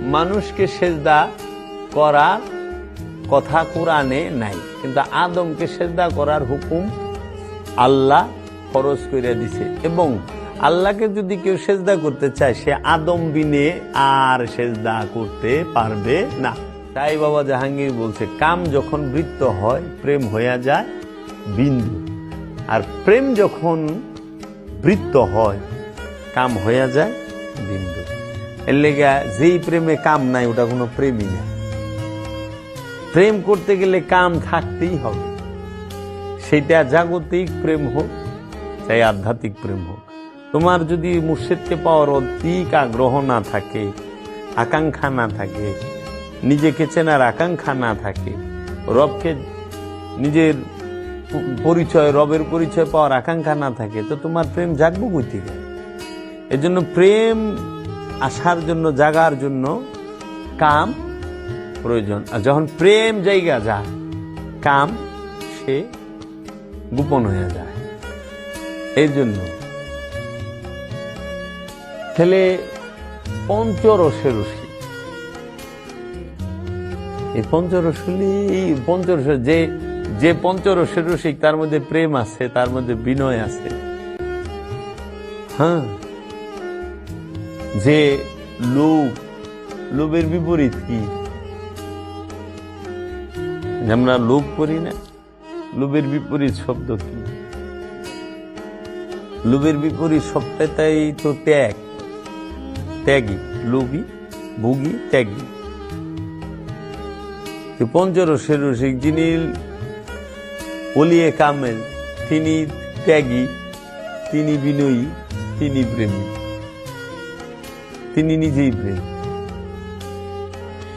মানুষকে সেজদা করার কথা কোরআনে নাই। কিন্তু আদমকে সেজদা করার হুকুম আল্লাহ খরচ করে দিছে। এবং আল্লাহকে যদি কেউ সেজদা করতে চায়, সে আদম বিনে আর সেজদা করতে পারবে না। তাই বাবা জাহাঙ্গীর বলছে, কাম যখন বৃত্ত হয়, প্রেম হইয়া যায়, বিন্দু। আর প্রেম যখন বৃত্ত হয়, কাম হইয়া যায়, বিন্দু। এর লেগে যেই প্রেমে কাম নাই, ওটা কোনো প্রেমই না প্রেম করতে গেলে কাম থাকতেই হবে। সেটা জাগতিক প্রেম হোক, চাই আধ্যাত্মিক প্রেম হোক। তোমার যদি মুর্শিদকে পাওয়ার অধিক আগ্রহ না থাকে, আকাঙ্ক্ষা না থাকে, নিজেকে চেনার আকাঙ্ক্ষা না থাকে, রবকে নিজের পরিচয়, রবের পরিচয় পাওয়ার আকাঙ্ক্ষা না থাকে, তো তোমার প্রেম জাগবো কই থেকে? এজন্য প্রেম আসার জন্য, জাগার জন্য কাম প্রয়োজন। আর যখন প্রেম জায়গা যায়, কাম সে গোপন হয়ে যায়। এই জন্য ছেলে পঞ্চরসে রসি এই পঞ্চরসলি, পঞ্চরস যে যে পঞ্চরসের রসিক, তার মধ্যে প্রেম আছে, তার মধ্যে বিনয় আছে। হ্যাঁ। যে লোভ, লোভের বিপরীত কি? আমরা লোভ করি না। লোভের বিপরীত শব্দ কি? লোভের বিপরীত শব্দটাই তো ত্যাগ। ত্যাগী, লোভী, ভোগী, ত্যাগী। পঞ্চরসের রসিক যিনি অলিয়ে কামেল, তিনি ত্যাগী, তিনি বিনয়ী, তিনি প্রেমী। তিনি নিজেই প্রেম।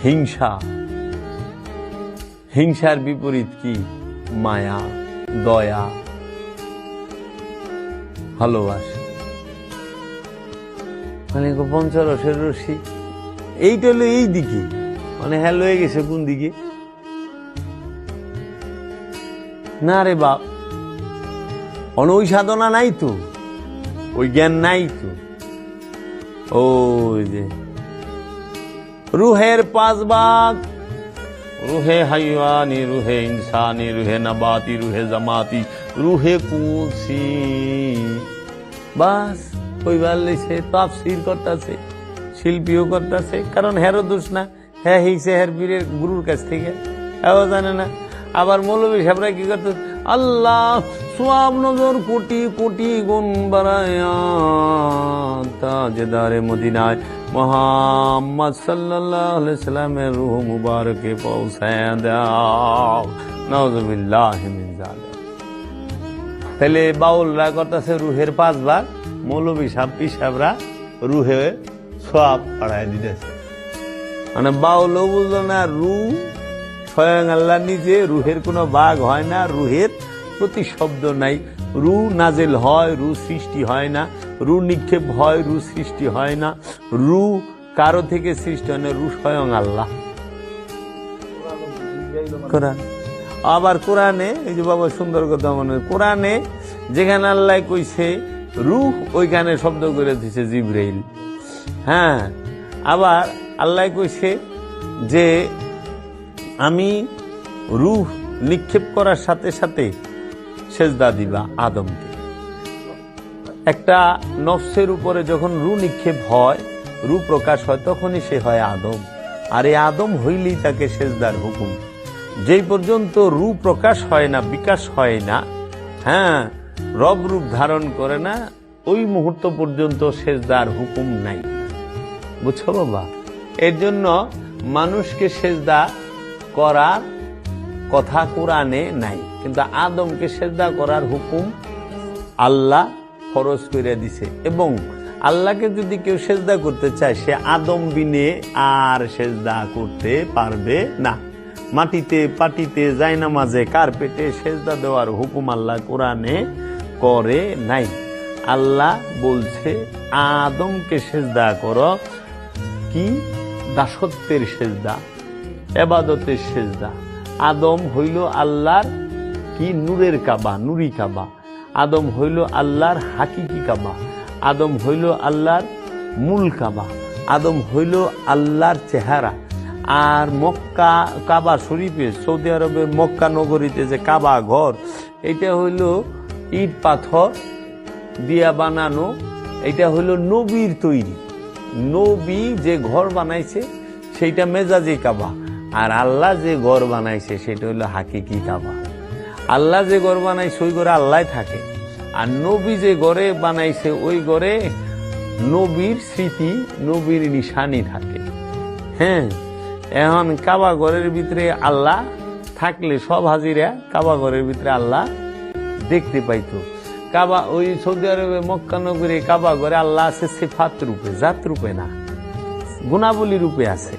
হিংসা। হিংসার বিপরীত কি? মায়া, দয়া, ভালোবাসা। মানে পঞ্চরসের রশি এইটা হলো এই দিকে। মানে হ্যাঁ লয়ে গেছে কোন দিকে? না রে বাপ অন ওই সাধনা নাই তো, ওই জ্ঞান নাই তো। ওই যে। রুহের পাঁচ ভাগ রুহে হাইওয়ানি, রুহে ইনসানি, রুহে নবাতি, রুহে জামাতি, রুহে কুসি বাস, কইবার লইছে, তাফসির করতেছে, শিল্পীও করতেছে, কারণ হেরো দোষ না। হ্যাঁ হিসে হের বীরের গুরুর কাছ থেকে হ্যাঁ জানে না। আবার মৌলবী সাহেবরা কি করতে? আল্লাহ সোয়াব নজর কোটি কোটি গুণ বাড়ায়া মদিনায় মোহাম্মদ সাল্লামের রূহ মুবারকে পৌঁছায় দাও। নাউজুবিল্লাহ মিন তাহলে বাউলরা করতেছে রুহের পাঁচ ভাগ, মৌলবী সাহেব পিসাবরা রুহে সব পাড়ায় দিতেছে। মানে বাউলও বুঝলো না রু স্বয়ং আল্লাহ নিজে রুহের কোনো বাঘ হয় না, রুহের প্রতি শব্দ নাই। রু নাজেল হয়, রু সৃষ্টি হয় না। রু নিক্ষেপ হয়, রু সৃষ্টি হয় না। রু কারও থেকে সৃষ্টি হয় না, রু স্বয়ং আল্লাহ। কোরআন। আবার কোরআনে, এই যে বাবা সুন্দর কথা মনে কোরআনে যেখানে আল্লাহ কইছে, রুহ ওইখানে শব্দ করে দিছে জিব্রাইল। হ্যাঁ আবার আল্লাহ কইছে যে আমি রুহ নিক্ষেপ করার সাথে সাথে সেজদা দিবা আদমকে। একটা নফসের উপরে যখন রু নিক্ষেপ হয় রু প্রকাশ হয়, তখনই সে হয় আদম। আর এই আদম হইলেই তাকে সেজদার হুকুম। যেই পর্যন্ত রু প্রকাশ হয় না, বিকাশ হয় না হ্যাঁ রব রূপ ধারণ করে না, ওই মুহূর্ত পর্যন্ত সেজদার হুকুম নাই। বুঝছ বাবা? এর জন্য মানুষকে সেজদা করার কথা কোরআনে নাই। কিন্তু আদমকে সেজদা করার হুকুম আল্লাহ খরচ করে দিছে। এবং আল্লাহকে যদি কেউ সেজদা করতে চায়, সে আদম বিনে আর সেজদা করতে পারবে না। মাটিতে, পাটিতে, জায়নামাজে, কার্পেটে সেজদা দেওয়ার হুকুম আল্লাহ কোরআনে করে নাই। আল্লাহ বলছে, আদমকে সেজদা কর কি? দাসত্বের সেজদা। এবাদতের সেজদা। আদম হইল আল্লাহর কি নূরের কাবা, নুরি কাবা। আদম হইল আল্লাহর হাকিকি কাবা। আদম হইল আল্লাহর মূল কাবা। আদম হইল আল্লাহর চেহারা। আর মক্কা, কাবা শরীফে, সৌদি আরবের মক্কা নগরীতে যে কাবা ঘর, এটা হইল ইট পাথর দিয়া বানানো, এটা হইল নবীর তৈরি। নবী যে ঘর বানাইছে, সেইটা মেজাজি কাবা। আর আল্লাহ যে গড় বানাইছে, সেটা হইল হাকিকি কাবা। আল্লাহ যে গড় বানাইছে, ওই ঘরে আল্লাহ থাকে। আর নবী যে ঘরে বানাইছে, ওই ঘরে নবীর স্মৃতি, নবীর নিশানি থাকে। হ্যাঁ এখন কাবা ঘরের ভিতরে আল্লাহ থাকলে সব হাজিরা কাবা ঘরের ভিতরে আল্লাহ দেখতে পাইতো। কাবা ওই সৌদি আরবে, মক্কা নগরে কাবা ঘরে আল্লাহ আছে সেফাত রূপে, জাত রূপে না, গুণাবলী রূপে আছে।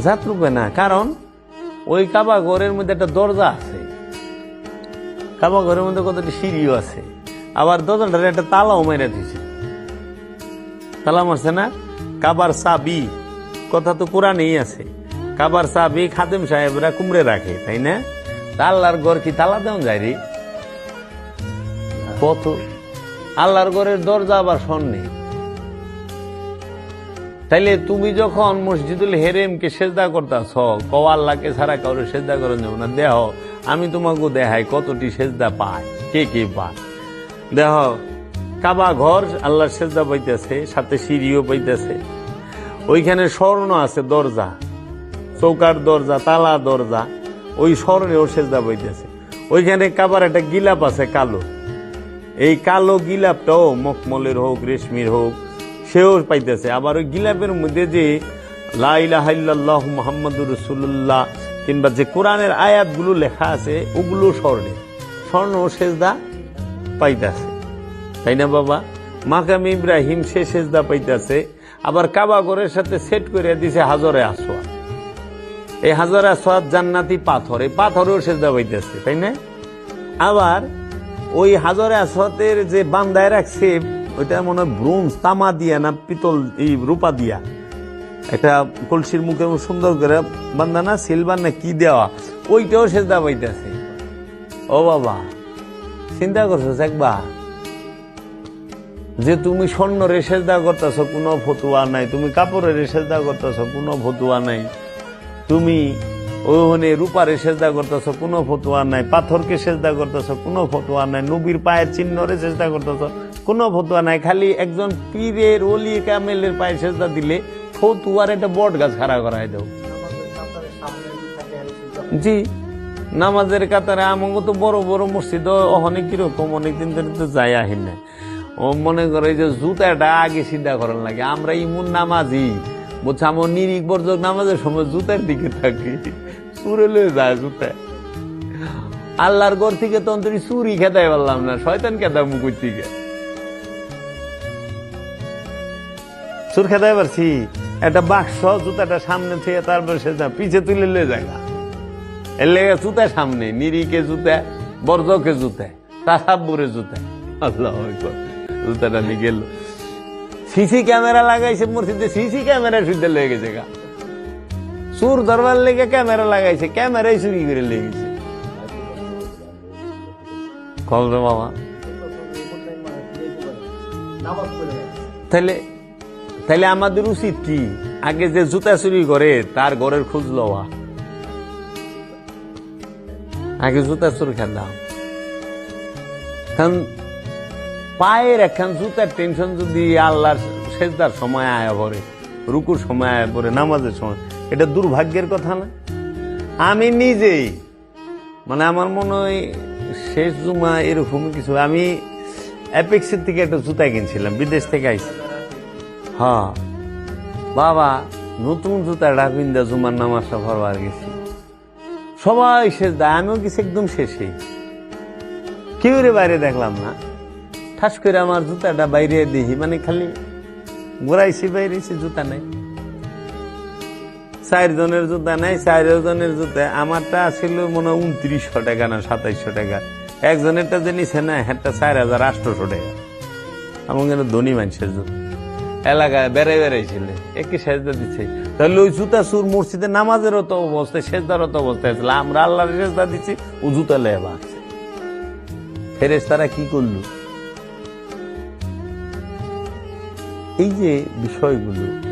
জাত না। কারণ ওই কাবা ঘরের মধ্যে একটা দরজা আছে। কাবা ঘরের মধ্যে কতটি সিঁড়িও আছে। আবার দরজাটার একটা তালাও মেরে দিছে তালা মারছে না? কাবার চাবি কথা তো কোরআনেই আছে। কাবার চাবি খাদেম সাহেবরা কুমড়ে রাখে, তাই না? আল্লাহর ঘর কি তালা দেওয়া যায় রে? কত? আল্লাহর ঘরের দরজা আবার স্বর্ণে। তাইলে তুমি যখন মসজিদুল হেরেমকে সেজদা করতাছ, কও আল্লাহকে ছাড়া কাউরে সেজদা করে নেব না। দেহ, আমি তোমাকে দেখাই কতটি সেজদা পায়, কে কে পায়। দেহ, কাবা ঘর আল্লাহর সেজদা পাইতেছে, সাথে সিঁড়িও পাইতেছে। ওইখানে স্বর্ণ আছে, দরজা, চৌকার দরজা, তালা দরজা, ওই স্বর্ণেও সেজদা পাইতেছে। ওইখানে কাবার একটা গিলাপ আছে, কালো। এই কালো গিলাপটাও মকমলের হোক, রেশমির হোক সেও পাইতেছে। আবার ওই গিলাপের মধ্যে যে লাইলাহ মোহাম্মদুর রসুল্লাহ কিংবা যে কোরআনের আয়াতগুলো লেখা আছে, ওগুলো স্বর্ণে স্বর্ণ সেজদা পাইতেছে। তাই না বাবা? মাকাম ইব্রাহিম সে সেজদা পাইতেছে। আবার কাবা ঘরের সাথে সেট করে দিছে হাজরে আসোয়া এই হাজারে আসোয়াদ জান্নাতি পাথর। এই পাথরেও সেজদা পাইতেছে, তাই না? আবার ওই হাজারে আসওয়াতের যে বান্দায় রাখছে ওইটা মনে হয় ব্রোঞ্জ, তামা দিয়া না, পিতল এই রূপা দিয়া। একটা কলসির মুখে সুন্দর করে বান্দা না সিলভার না কি দেওয়া, ওইটাও সেজদা পাইতেছে। ও বাবা, চিন্তা করছ একবার? যে তুমি স্বর্ণ রেসেজদা করতেছ, কোনো ফতুয়া নাই। তুমি কাপড়ের রেসেজদা করতেছ, কোনো ফতুয়া নাই। তুমি ওখানে রূপারে সেজদা করতেছ, কোনো ফতুয়া নাই। পাথরকে সেজদা করতেছ, কোনো ফতুয়া নাই। নবীর পায়ের চিহ্নরে চেষ্টা করতেছ। কোনো ফতুয়া নাই খালি একজন পীরের অলি কামেলের পায়ে সেজদা দিলে ফতুয়ার একটা বট গাছ খাড়া করাই দাও। জি নামাজের কাতারে আমাকে তো বড় বড় মসজিদ অনেক কীরকম? অনেকদিন ধরে তো যাই আহি না। ও মনে করে যে জুতাটা আগে সিদ্ধা করার লাগে আমরা ইমুন নামাজি। বলছে আমার নিরিক বর্জক নামাজের সময় জুতার দিকে থাকি চুরে লয়ে যায় জুতা। আল্লাহর ঘর থেকে তো অন্তরি চুরি খেতাই পারলাম না শয়তান খেতা মুকুর থেকে? চুর খেতাই পারছি। একটা বাক্স, জুতাটা সামনে থেকে তারপর সে পিছে তুলে লয়ে জায়গা এর লেগে জুতা সামনে নিরিকে জুতা, বর্জকে জুতা, তাসাব্বুরে জুতা। আল্লাহ জুতাটা নিয়ে গেল। সিসি ক্যামেরা লাগাইছে মসজিদে, সিসি ক্যামেরা শুদ্ধ লেগে গেছে গা। চুর ধরবার লেগে ক্যামেরা লাগাইছে, ক্যামেরাই চুরি করে লেগেছে রে বাবা। তাহলে তাহলে আমাদের উচিত কি? আগে যে জুতা চুরি করে, তার ঘরের খোঁজ লওয়া। আগে জুতা চুরি খেলাম কারণ পায়ের একখান জুতার টেনশন যদি আল্লাহর সেজদার সময় আয়া পড়ে, রুকুর সময় আয়া পড়ে, নামাজের সময়, এটা দুর্ভাগ্যের কথা না? আমি নিজেই মানে আমার মনে হয় শেষ জুমা এরকম কিছু, আমি অ্যাপেক্সের থেকে একটা জুতা কিনছিলাম, বিদেশ থেকে আইছি। হ্যাঁ। বাবা, নতুন জুতাটা পিন্দা জুমার নামাজটা ভরবার গেছি। সবাই শেষ দেয় আমিও গেছি একদম শেষে। কেউ রে বাইরে দেখলাম না। ঠাস করে আমার জুতাটা বাইরে দেখি মানে খালি ঘুরাইছি, বাইরেছি, জুতা নাই। চারজনের জুতা নাই, চারজনের জুতা, আমারটা ছিল মনে হয় উনত্রিশশো টাকা না সাতাইশশো টাকা। একজনেরটা যে নিছে না একটা চার হাজার আটশোশো টাকা। আমার ধনী মানুষের জুতা। এলাকায় বেড়াই বেড়াইছিলে, একই সেজদা দিচ্ছে তাহলে ওই জুতা সুর মসজিদে নামাজের তো অবস্থায় সেজদারও তো অবস্থায় ছিল আমরা আল্লাহর সেজদা দিচ্ছি ও জুতা বাঁচছে ফেরেস তারা কি করল? এই যে বিষয়গুলো